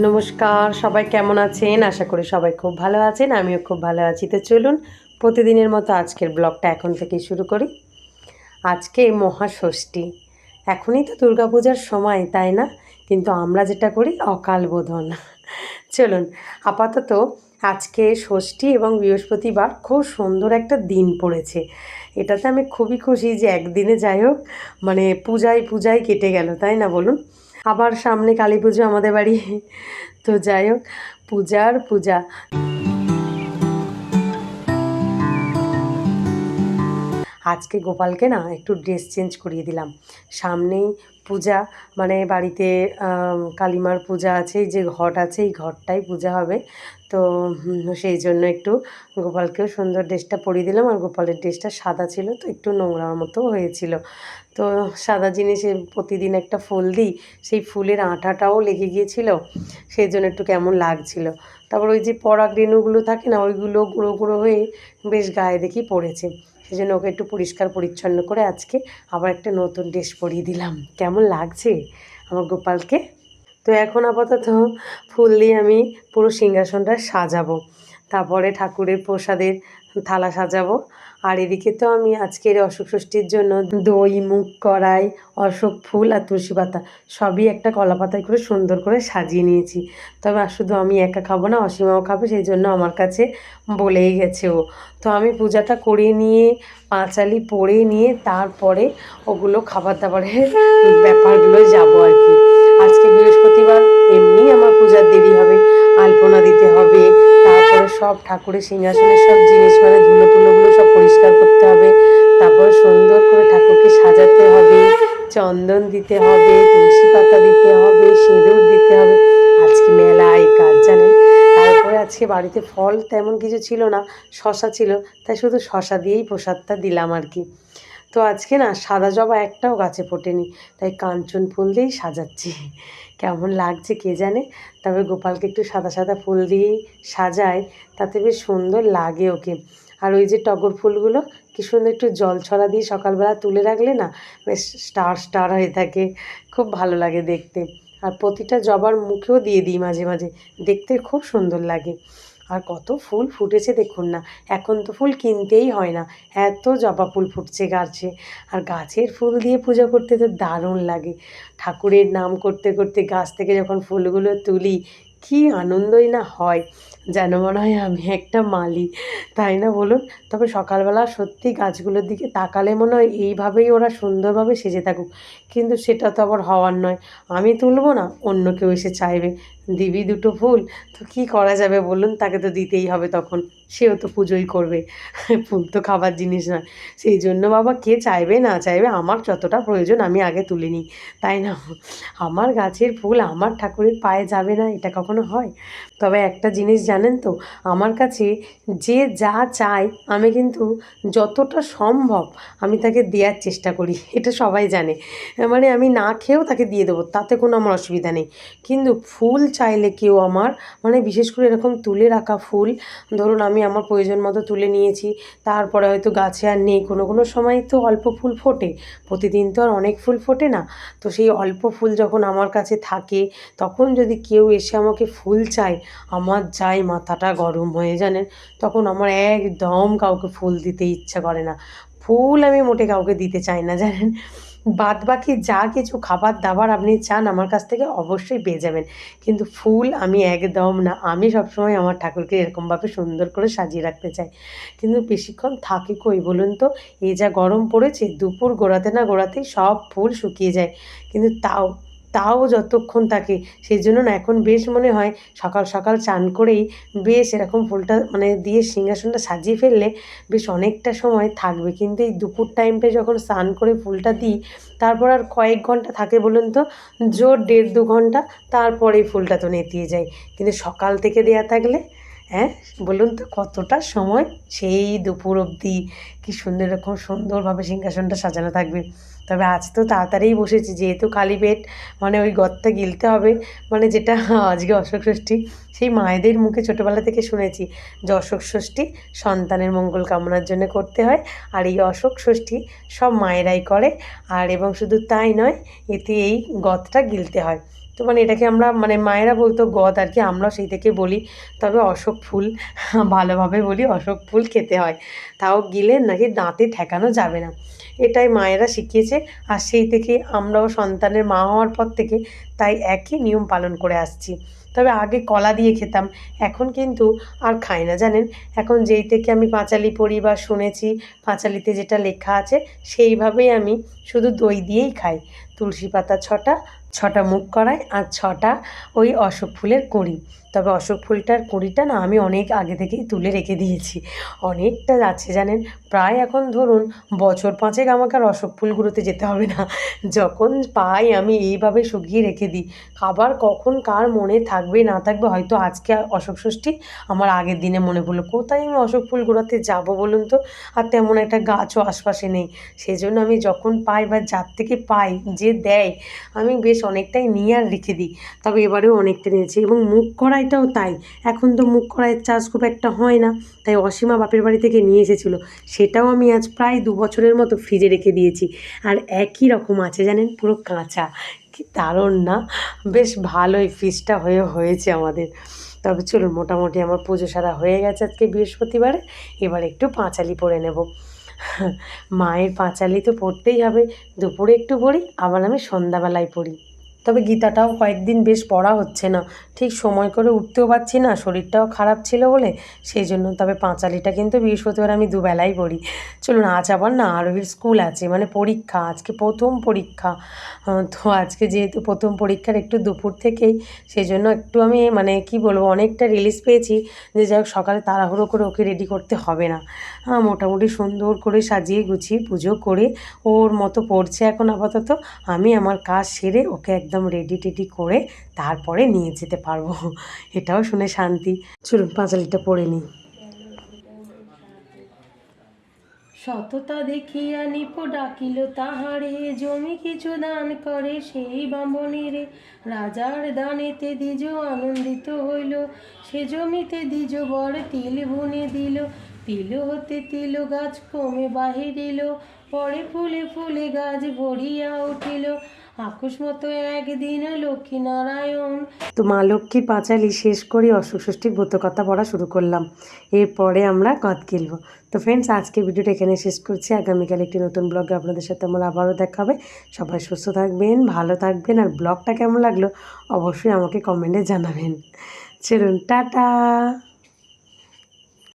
নমস্কার, সবাই কেমন আছেন? আশা করি সবাই খুব ভালো আছেন, আমিও খুব ভালো আছি। তো চলুন, প্রতিদিনের মতো আজকের ব্লগটা এখন থেকেই শুরু করি। আজকে মহাষষ্ঠী। এখনই তো দুর্গাপূজার সময়, তাই না? কিন্তু আমরা যেটা করি, অকাল বোধন। চলুন, আপাতত আজকে ষষ্ঠী এবং বৃহস্পতিবার খুব সুন্দর একটা দিন পড়েছে। এটাতে আমি খুবই খুশি যে একদিনে যাই হোক মানে পূজায় পূজায় কেটে গেল, তাই না বলুন? আবার সামনে কালী পুজো আমাদের বাড়ি। তো যাই হোক পূজার পূজা। আজকে গোপালকে না একটু ড্রেস চেঞ্জ করিয়ে দিলাম। সামনেই পূজা মানে বাড়িতে কালীমার পূজা আছে যে ঘট আছে, এই ঘরটাই পূজা হবে। তো সেই জন্য একটু গোপালকেও সুন্দর ড্রেসটা পরিয়ে দিলাম। আর গোপালের ড্রেসটা সাদা ছিল, তো একটু নোংরার মতো হয়েছিল। তো সাদা জিনিসে প্রতিদিন একটা ফুল দিই, সেই ফুলের আঠাটাও লেগে গিয়েছিল। সেই জন্য একটু কেমন লাগছিল। তারপর ওই যে পরাগ রেণুগুলো থাকে না, ওইগুলো গুঁড়ো গুঁড়ো হয়ে বেশ গায়ে দেখি পড়েছে। সেই জন্য ওকে একটু পরিষ্কার পরিচ্ছন্ন করে আজকে আবার একটা নতুন ড্রেস পরিয়ে দিলাম। কেমন লাগছে আমার গোপালকে? তো এখন আপাতত ফুল দিয়ে আমি পুরো সিংহাসনটা সাজাবো। তারপরে ঠাকুরের প্রসাদের থালা সাজাবো। আর এদিকে তো আমি আজকের অশোক ষষ্ঠীর জন্য দই, মুগ কড়াই, অশোক ফুল আর তুলসী পাতা সবই একটা কলা পাতায় করে সুন্দর করে সাজিয়ে নিয়েছি। তবে আর শুধু আমি একা খাব না, অসীমাও খাবে, সেই জন্য আমার কাছে বলেই গেছে ও। তো আমি পূজাটা করে নিয়ে, পাঁচালি পরে নিয়ে তারপরে ওগুলো খাবার দাবারের ব্যাপারগুলো যাব আর কি। আজকে বৃহস্পতিবার এমনি আমার পূজার দেরি হবে, আলপনা দিতে হবে তারপরে সব ঠাকুরের সিংহাসনের সব জিনিস মানে ধুলো টুলোগুলো সব পরিষ্কার করতে হবে। তারপরে সুন্দর করে ঠাকুরকে সাজাতে হবে, চন্দন দিতে হবে, তুলসী পাতা দিতে হবে, সিঁদুর দিতে হবে। আজকে মেলায় কাজ জানেন? তারপরে আজকে বাড়িতে ফল তেমন কিছু ছিল না, শশা ছিল, তাই শুধু শশা দিয়েই প্রসাদটা দিলাম আর কি। তো আজকে না সাদা জবা একটাও গাছে ফোটেনি, তাই কাঞ্চন ফুল দিয়েই সাজাচ্ছি। কেমন লাগছে কে জানে? তবে গোপালকে একটু সাদা সাদা ফুল দিয়েই সাজায় তাতে বেশ সুন্দর লাগে ওকে। আর ওই যে টগর ফুলগুলো, কি সুন্দর একটু জল ছড়া দিয়ে সকালবেলা তুলে রাখলে না বেশ স্টার স্টার হয়ে থাকে, খুব ভালো লাগে দেখতে। আর প্রতিটা জবার মুখেও দিয়ে দিই মাঝে মাঝে, দেখতে খুব সুন্দর লাগে। আর কত ফুল ফুটেছে দেখুন না। এখন তো ফুল কিনতেই হয় না। এত জবা ফুল ফুটছে গাছে। আর গাছের ফুল দিয়ে পূজা করতে তো দারুণ লাগে। ঠাকুরের নাম করতে করতে গাছ থেকে যখন ফুলগুলো তুলি, কি আনন্দই না হয়। যেন মনে হয় আমি একটা মালি। তাই না বলুন? তবে সকালবেলা সত্যি গাছগুলোর দিকে তাকালে মনে হয় এইভাবেই ওরা সুন্দরভাবে সেজে থাকুক। কিন্তু সেটা তো আবার হওয়ার নয়। আমি তুলব না, অন্য কেউ এসে চাইবে। দিবি দুটো ফুল, তো কি করা যাবে বলুন? তাকে তো দিতেই হবে তখন। সেও তো পুজোই করবে। ফুল তো খাবার জিনিস না সেই জন্য বাবা, কে চাইবে না চাইবে, আমার যতটা প্রয়োজন আমি আগে তুলে নিই। তাই না? আমার গাছের ফুল আমার ঠাকুরের পায়ে যাবে না, এটা কখনো হয়? তবে একটা জিনিস জানেন তো, আমার কাছে যে যা চায় আমি কিন্তু যতটা সম্ভব আমি তাকে দেওয়ার চেষ্টা করি, এটা সবাই জানে। মানে আমি না খেয়েও তাকে দিয়ে দেবো, তাতে কোনো আমার অসুবিধা নেই। কিন্তু ফুল চাইলে কেউ আমার মানে বিশেষ করে এরকম তুলে রাখা ফুল, ধরুন আমি আমার প্রয়োজন মতো তুলে নিয়েছি। তারপরে হয়তো গাছে আর নেই। কোনো কোনো সময় তো অল্প ফুল ফোটে। প্রতিদিন তো আর অনেক ফুল ফোটে না। তো সেই অল্প ফুল যখন আমার কাছে থাকে, তখন যদি কেউ এসে আমাকে ফুল চায়, আমার যাই মাথাটা গরম হয়ে জানেন, তখন আমার একদম কাউকে ফুল দিতে ইচ্ছা করে না। ফুল আমি মোটে কাউকে দিতে চাই না, জানেন? বাদ বাকি যা কিছু খাবার দাবার আপনি চান আমার কাছ থেকে অবশ্যই পেয়ে যাবেন। কিন্তু ফুল আমি একদম না, আমি সবসময় আমার ঠাকুরকে এরকমভাবে সুন্দর করে সাজিয়ে রাখতে চাই। কিন্তু বেশিক্ষণ থাকে কই বলুন তো? এই যা গরম পড়েছে, দুপুর গোড়াতে না গোড়াতেই সব ফুল শুকিয়ে যায়। কিন্তু তাও তাও যতক্ষণ থাকে। সেই জন্য না, এখন বেশ মনে হয় সকাল সকাল চান করেই বেশ এরকম ফুলটা মানে দিয়ে সিংহাসনটা সাজিয়ে ফেললে বেশ অনেকটা সময় থাকবে। কিন্তু এই দুপুর টাইমটা যখন স্নান করে ফুলটা দিই, তারপর আর কয়েক ঘণ্টা থাকে বলুন তো, জোর দেড় দু ঘণ্টা, তারপরেই ফুলটা তো নেতিয়ে যায়। কিন্তু সকাল থেকে দেয়া থাকলে হ্যাঁ বলুন তো কতটা সময় সেই দুপুর অবধি কি সুন্দর এরকম সুন্দরভাবে সিংহাসনটা সাজানো থাকবে? তবে আজ তো তাড়াতাড়িই বসেছি, যেহেতু খালি পেট মানে ওই গর্তটা গিলতে হবে মানে যেটা আজকে অশোক ষষ্ঠী, সেই মায়েদের মুখে ছোটোবেলা থেকে শুনেছি যে অশোক ষষ্ঠী সন্তানের মঙ্গল কামনার জন্য করতে হয়, আর এই অশোক ষষ্ঠী সব মায়েরাই করে, আর এবং শুধু তাই নয়, এতে এই গতটা গিলতে হয়। তো মানে এটাকে আমরা মানে মায়েরা বলতো গদ আর কি, আমরাও সেই থেকে বলি। তবে অশোক ফুল, ভালোভাবে বলি অশোক ফুল খেতে হয়। তাও গিলে নাকি দাঁতে ঠেকানো যাবে না। এটাই মায়েরা শিখিয়েছে। আর সেই থেকে আমরাও সন্তানের মা হওয়ার পর থেকে তাই একই নিয়ম পালন করে আসছি। তবে আগে কলা দিয়ে খেতাম, এখন কিন্তু আর খাই না, জানেন? এখন যেই থেকে আমি পাঁচালি পড়ি বা শুনেছি, পাঁচালিতে যেটা লেখা আছে, সেইভাবেই আমি শুধু দই দিয়েই খাই। তুলসী পাতা ছটা ছটা মুখ করাই আর ছটা ওই অশোক ফুলের কুঁড়ি। তবে অশোক ফুলটার কুঁড়িটা না আমি অনেক আগে থেকেই তুলে রেখে দিয়েছি। অনেকটা আছে জানেন? প্রায় এখন ধরুন বছর পাঁচেক আমাকে আর অশোক ফুলগুলোতে যেতে হবে না। যখন পাই আমি এইভাবে শুকিয়ে রেখে দিই। আবার কখন কার মনে থাকবে না থাকবে হয়তো আজকে অশোক ষষ্ঠী আমার আগের দিনে মনে পড়ল। কোথায় আমি অশোক ফুল গোড়াতে যাব বলুন তো? আর তেমন একটা গাছও আশপাশে নেই। সেই জন্য আমি যখন পাই বা যার থেকে পাই যে দেয়, আমি বেশ অনেকটাই নিয়ে আর রেখে দিই। তবে এবারেও অনেকটা নিয়েছি এবং মুখ কড়াইটাও তাই। এখন তো মুখ কড়াইয়ের চাষ খুব একটা হয় না, তাই অসীমা বাপের বাড়ি থেকে নিয়ে এসেছিল। সেটাও আমি আজ প্রায় দু বছরের মতো ফ্রিজে রেখে দিয়েছি। আর একই রকম আছে জানেন, পুরো কাঁচা। কি দারুণ না? বেশ ভালোই ফিসটা হয়ে হয়েছে আমাদের। তবে চলুন, মোটামুটি আমার পুজো সারা হয়ে গেছে আজকে বৃহস্পতিবারে। এবার একটু পাঁচালি পরে নেব। মায়ের পাঁচালি তো পড়তেই হবে। দুপুরে একটু পড়ি আবার আমি সন্ধ্যাবেলায় পড়ি। তবে গীতাটাও কয়েকদিন বেশ পড়া হচ্ছে না। ঠিক সময় করে উঠতেও পারছি না, শরীরটাও খারাপ ছিল বলে সেই জন্য তবে পাঁচালিটা কিন্তু বৃহস্পতিবার আমি দুবেলাই পড়ি। চলুন, আজ আবার না আরোহীর স্কুল আছে মানে পরীক্ষা, আজকে প্রথম পরীক্ষা। তো আজকে যেহেতু প্রথম পরীক্ষার একটু দুপুর থেকেই, সেই জন্য একটু আমি মানে কি বলব, অনেকটা রিলিজ পেয়েছি যে যাই হোক, সকালে তাড়াহুড়ো করে ওকে রেডি করতে হবে না। হ্যাঁ মোটামুটি সুন্দর করে সাজিয়ে গুছিয়ে পুজো করে ওর মতো পড়ছে এখন আপাতত। আমি আমার কাজ সেরে ওকে একদম রেডি টেডি করে তারপরে নিয়ে যেতে পারব। এটাও শুনে শান্তি। চলুন, পাঁচালিটা পড়ে নিই। সততা দেখিয়া নিপ ডাকিল তাহারে, জমি কিছু দান করে সেই বামনিরে। রাজার দানেতে দ্বিজ আনন্দিত হইল, সে জমিতে দ্বিজ বর তিল বুনে দিল। তিল হতে তিল গাছ কমে বাহিরিল, পরে ফুলে ফুলে গাছ ভরিয়া উঠিল। আকুশ মতো একদিন লক্ষ্মী নারায়ণ তো মা লক্ষ্মীর পাঁচালি শেষ করে অশোক ষষ্ঠীর ব্রত কথা পড়া শুরু করলাম। এরপরে আমরা কদ কিনবো তো ফ্রেন্ডস আজকে ভিডিওটা এখানে শেষ করছি। আগামীকাল একটি নতুন ব্লগে আপনাদের সাথে আমার আবারও দেখা হবে। সবাই সুস্থ থাকবেন, ভালো থাকবেন। আর ব্লগটা কেমন লাগল অবশ্যই আমাকে কমেন্টে জানাবেন। চলুন, টাটা!